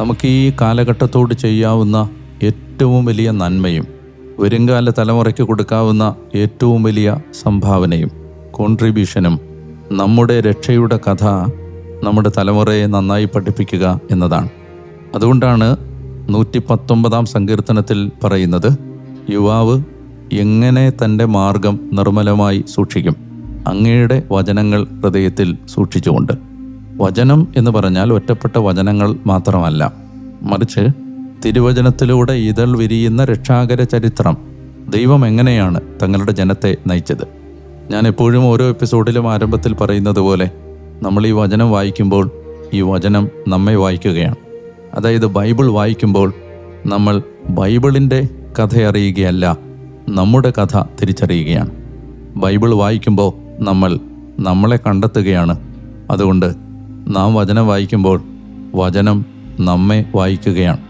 നമുക്ക് ഈ കാലഘട്ടത്തോട് ചെയ്യാവുന്ന ഏറ്റവും വലിയ നന്മയും വരുംകാല തലമുറയ്ക്ക് കൊടുക്കാവുന്ന ഏറ്റവും വലിയ സംഭാവനയും കോൺട്രിബ്യൂഷനും നമ്മുടെ രക്ഷയുടെ കഥ നമ്മുടെ തലമുറയെ നന്നായി പഠിപ്പിക്കുക എന്നതാണ്. അതുകൊണ്ടാണ് നൂറ്റി പത്തൊമ്പതാം സങ്കീർത്തനത്തിൽ പറയുന്നത് യുവാവ് എങ്ങനെ തന്റെ മാർഗം നിർമ്മലമായി സൂക്ഷിക്കും? അങ്ങയുടെ വചനങ്ങൾ ഹൃദയത്തിൽ സൂക്ഷിച്ചുകൊണ്ട്. വചനം എന്ന് പറഞ്ഞാൽ ഒറ്റപ്പെട്ട വചനങ്ങൾ മാത്രമല്ല. മറിച്ച് തിരുവചനത്തിലൂടെ ഇതൾ വിരിയുന്ന രക്ഷാകര ചരിത്രം ദൈവം എങ്ങനെയാണ് തങ്ങളുടെ ജനത്തെ നയിച്ചത്? ഞാൻ എപ്പോഴും ഓരോ എപ്പിസോഡിലും ആരംഭത്തിൽ പറയുന്നത് പോലെ നമ്മൾ ഈ വചനം വായിക്കുമ്പോൾ ഈ വചനം നമ്മെ വായിക്കുകയാണ്. അതായത് ബൈബിൾ വായിക്കുമ്പോൾ നമ്മൾ ബൈബിളിന്റെ കഥ അറിയുകയല്ല നമ്മുടെ കഥ തിരിച്ചറിയുകയാണ്. ബൈബിൾ വായിക്കുമ്പോൾ നമ്മൾ നമ്മളെ കണ്ടെത്തുകയാണ്. അതുകൊണ്ട് നാം വചനം വായിക്കുമ്പോൾ വചനം നമ്മെ വായിക്കുകയാണ്.